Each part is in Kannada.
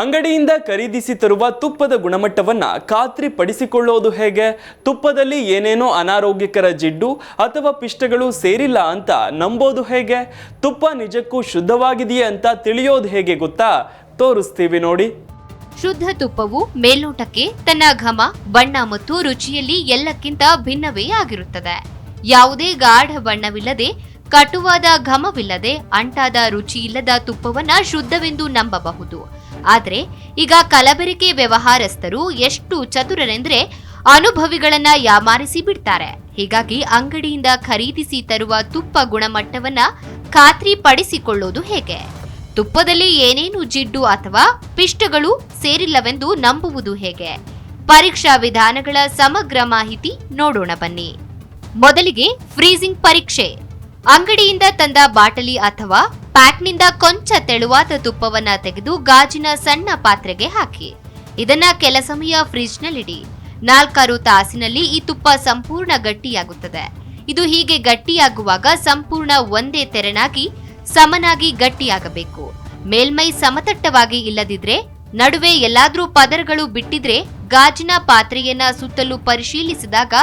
ಅಂಗಡಿಯಿಂದ ಖರೀದಿಸಿ ತರುವ ತುಪ್ಪದ ಗುಣಮಟ್ಟವನ್ನು ಖಾತ್ರಿಪಡಿಸಿಕೊಳ್ಳೋದು ಹೇಗೆ? ತುಪ್ಪದಲ್ಲಿ ಏನೇನೋ ಅನಾರೋಗ್ಯಕರ ಜಿಡ್ಡು ಅಥವಾ ಪಿಷ್ಟಗಳು ಸೇರಿಲ್ಲ ಅಂತ ನಂಬೋದು ಹೇಗೆ? ತುಪ್ಪ ನಿಜಕ್ಕೂ ಶುದ್ಧವಾಗಿದೆಯೇ ಅಂತ ತಿಳಿಯೋದು ಹೇಗೆ ಗೊತ್ತಾ? ತೋರಿಸ್ತೀವಿ ನೋಡಿ. ಶುದ್ಧ ತುಪ್ಪವು ಮೇಲ್ನೋಟಕ್ಕೆ ತನ್ನ ಘಮ, ಬಣ್ಣ ಮತ್ತು ರುಚಿಯಲ್ಲಿ ಎಲ್ಲಕ್ಕಿಂತ ಭಿನ್ನವೇ ಆಗಿರುತ್ತದೆ. ಯಾವುದೇ ಗಾಢ ಬಣ್ಣವಿಲ್ಲದೆ, ಕಟುವಾದ ಘಮವಿಲ್ಲದೆ, ಅಂಟಾದ ರುಚಿಯಿಲ್ಲದ ತುಪ್ಪವನ್ನ ಶುದ್ಧವೆಂದು ನಂಬಬಹುದು. ಆದ್ರೆ ಈಗ ಕಲಬೆರಕೆ ವ್ಯವಹಾರಸ್ಥರು ಎಷ್ಟು ಚತುರರೆಂದ್ರೆ ಅನುಭವಿಗಳನ್ನ ಯಾಮಾರಿಸಿ ಬಿಡ್ತಾರೆ. ಹೀಗಾಗಿ ಅಂಗಡಿಯಿಂದ ಖರೀದಿಸಿ ತರುವ ತುಪ್ಪ ಗುಣಮಟ್ಟವನ್ನ ಖಾತ್ರಿಪಡಿಸಿಕೊಳ್ಳೋದು ಹೇಗೆ? ತುಪ್ಪದಲ್ಲಿ ಏನೇನು ಜಿಡ್ಡು ಅಥವಾ ಪಿಷ್ಟಗಳು ಸೇರಿಲ್ಲವೆಂದು ನಂಬುವುದು ಹೇಗೆ? ಪರೀಕ್ಷಾ ವಿಧಾನಗಳ ಸಮಗ್ರ ಮಾಹಿತಿ ನೋಡೋಣ ಬನ್ನಿ. ಮೊದಲಿಗೆ ಫ್ರೀಸಿಂಗ್ ಪರೀಕ್ಷೆ. ಅಂಗಡಿಯಿಂದ ತಂದ ಬಾಟಲಿ ಅಥವಾ ಪ್ಯಾಕ್ನಿಂದ ಕೊಂಚ ತೆಳುವಾದ ತುಪ್ಪವನ್ನ ತೆಗೆದು ಗಾಜಿನ ಸಣ್ಣ ಪಾತ್ರೆಗೆ ಹಾಕಿ. ಇದನ್ನ ಕೆಲ ಸಮಯ ಫ್ರಿಜ್ನಲ್ಲಿಡಿ. ನಾಲ್ಕಾರು ತಾಸಿನಲ್ಲಿ ಈ ತುಪ್ಪ ಸಂಪೂರ್ಣ ಗಟ್ಟಿಯಾಗುತ್ತದೆ. ಇದು ಹೀಗೆ ಗಟ್ಟಿಯಾಗುವಾಗ ಸಂಪೂರ್ಣ ಒಂದೇ ತೆರನಾಗಿ ಸಮನಾಗಿ ಗಟ್ಟಿಯಾಗಬೇಕು. ಮೇಲ್ಮೈ ಸಮತಟ್ಟವಾಗಿ ಇಲ್ಲದಿದ್ರೆ, ನಡುವೆ ಎಲ್ಲಾದ್ರೂ ಪದರಗಳು ಬಿಟ್ಟಿದ್ರೆ ಗಾಜಿನ ಪಾತ್ರೆಯನ್ನ ಸುತ್ತಲೂ ಪರಿಶೀಲಿಸಿದಾಗ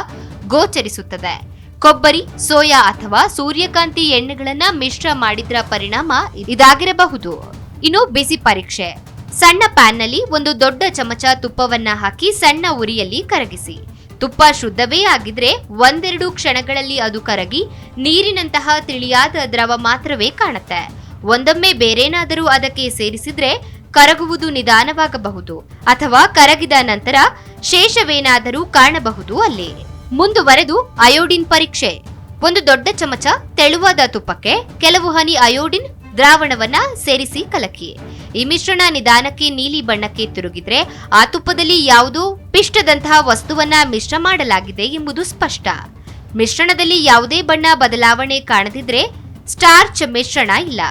ಗೋಚರಿಸುತ್ತದೆ. ಕೊಬ್ಬರಿ, ಸೋಯಾ ಅಥವಾ ಸೂರ್ಯಕಾಂತಿ ಎಣ್ಣೆಗಳನ್ನ ಮಿಶ್ರ ಮಾಡಿದ್ರ ಪರಿಣಾಮ ಇದಾಗಿರಬಹುದು. ಇನ್ನು ಬಿಸಿ ಪರೀಕ್ಷೆ. ಸಣ್ಣ ಪ್ಯಾನ್ನಲ್ಲಿ ಒಂದು ದೊಡ್ಡ ಚಮಚ ತುಪ್ಪವನ್ನ ಹಾಕಿ ಸಣ್ಣ ಉರಿಯಲ್ಲಿ ಕರಗಿಸಿ. ತುಪ್ಪ ಶುದ್ಧವೇ ಆಗಿದ್ರೆ ಒಂದೆರಡು ಕ್ಷಣಗಳಲ್ಲಿ ಅದು ಕರಗಿ ನೀರಿನಂತಹ ತಿಳಿಯಾದ ದ್ರವ ಮಾತ್ರವೇ ಕಾಣುತ್ತೆ. ಒಂದೊಮ್ಮೆ ಬೇರೇನಾದರೂ ಅದಕ್ಕೆ ಸೇರಿಸಿದ್ರೆ ಕರಗುವುದು ನಿಧಾನವಾಗಬಹುದು ಅಥವಾ ಕರಗಿದ ನಂತರ ಶೇಷವೇನಾದರೂ ಕಾಣಬಹುದು ಅಲ್ಲಿ. ಮುಂದುವರೆದು ಅಯೋಡಿನ್ ಪರೀಕ್ಷೆ. ಒಂದು ದೊಡ್ಡ ಚಮಚ ತೆಳುವಾದ ತುಪ್ಪಕ್ಕೆ ಕೆಲವು ಹನಿ ಅಯೋಡಿನ್ ದ್ರಾವಣವನ್ನ ಸೇರಿಸಿ ಕಲಕಿ. ಈ ಮಿಶ್ರಣ ನಿಧಾನಕ್ಕೆ ನೀಲಿ ಬಣ್ಣಕ್ಕೆ ತಿರುಗಿದ್ರೆ ಆ ತುಪ್ಪದಲ್ಲಿ ಯಾವುದೋ ಪಿಷ್ಟದಂತಹ ವಸ್ತುವನ್ನ ಮಿಶ್ರ ಮಾಡಲಾಗಿದೆ ಎಂಬುದು ಸ್ಪಷ್ಟ. ಮಿಶ್ರಣದಲ್ಲಿ ಯಾವುದೇ ಬಣ್ಣ ಬದಲಾವಣೆ ಕಾಣದಿದ್ರೆ ಸ್ಟಾರ್ಚ್ ಮಿಶ್ರಣ ಇಲ್ಲ.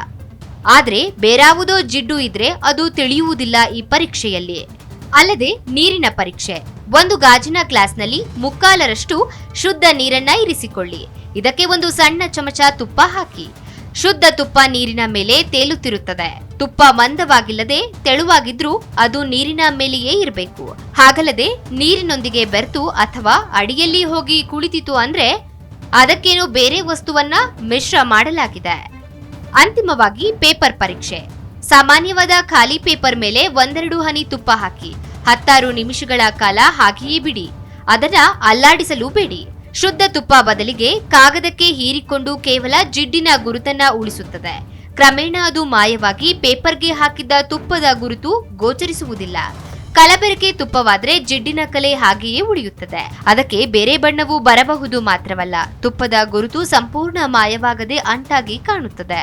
ಆದರೆ ಬೇರಾವುದೋ ಜಿಡ್ಡು ಇದ್ರೆ ಅದು ತಿಳಿಯುವುದಿಲ್ಲ ಈ ಪರೀಕ್ಷೆಯಲ್ಲಿ. ಅಲ್ಲದೆ ನೀರಿನ ಪರೀಕ್ಷೆ. ಒಂದು ಗಾಜಿನ ಗ್ಲಾಸ್ನಲ್ಲಿ ಮುಕ್ಕಾಲರಷ್ಟು ಶುದ್ಧ ನೀರನ್ನ ಇರಿಸಿಕೊಳ್ಳಿ. ಇದಕ್ಕೆ ಒಂದು ಸಣ್ಣ ಚಮಚ ತುಪ್ಪ ಹಾಕಿ. ಶುದ್ಧ ತುಪ್ಪ ನೀರಿನ ಮೇಲೆ ತೇಲುತ್ತಿರುತ್ತದೆ. ತುಪ್ಪ ಮಂದವಾಗಿಲ್ಲದೆ ತೆಳುವಾಗಿದ್ರೂ ಅದು ನೀರಿನ ಮೇಲೆಯೇ ಇರಬೇಕು. ಹಾಗಲ್ಲದೆ ನೀರಿನೊಂದಿಗೆ ಬೆರೆತು ಅಥವಾ ಅಡಿಯಲ್ಲಿ ಹೋಗಿ ಕುಳಿತಿತು ಅಂದ್ರೆ ಅದಕ್ಕೇನು ಬೇರೆ ವಸ್ತುವನ್ನ ಮಿಶ್ರ ಮಾಡಲಾಗಿದೆ. ಅಂತಿಮವಾಗಿ ಪೇಪರ್ ಪರೀಕ್ಷೆ. ಸಾಮಾನ್ಯವಾದ ಖಾಲಿ ಪೇಪರ್ ಮೇಲೆ ಒಂದೆರಡು ಹನಿ ತುಪ್ಪ ಹಾಕಿ, ಹತ್ತಾರು ನಿಮಿಷಗಳ ಕಾಲ ಹಾಗೆಯೇ ಬಿಡಿ. ಅದನ್ನ ಅಲ್ಲಾಡಿಸಲು ಬೇಡಿ. ಶುದ್ಧ ತುಪ್ಪ ಬದಲಿಗೆ ಕಾಗದಕ್ಕೆ ಹೀರಿಕೊಂಡು ಕೇವಲ ಜಿಡ್ಡಿನ ಗುರುತನ್ನ ಉಳಿಸುತ್ತದೆ. ಕ್ರಮೇಣ ಅದು ಮಾಯವಾಗಿ ಪೇಪರ್ಗೆ ಹಾಕಿದ್ದ ತುಪ್ಪದ ಗುರುತು ಗೋಚರಿಸುವುದಿಲ್ಲ. ಕಲಬೆರಕೆ ತುಪ್ಪವಾದ್ರೆ ಜಿಡ್ಡಿನ ಕಲೆ ಹಾಗೆಯೇ ಉಳಿಯುತ್ತದೆ. ಅದಕ್ಕೆ ಬೇರೆ ಬಣ್ಣವು ಬರಬಹುದು ಮಾತ್ರವಲ್ಲ, ತುಪ್ಪದ ಗುರುತು ಸಂಪೂರ್ಣ ಮಾಯವಾಗದೆ ಅಂಟಾಗಿ ಕಾಣುತ್ತದೆ.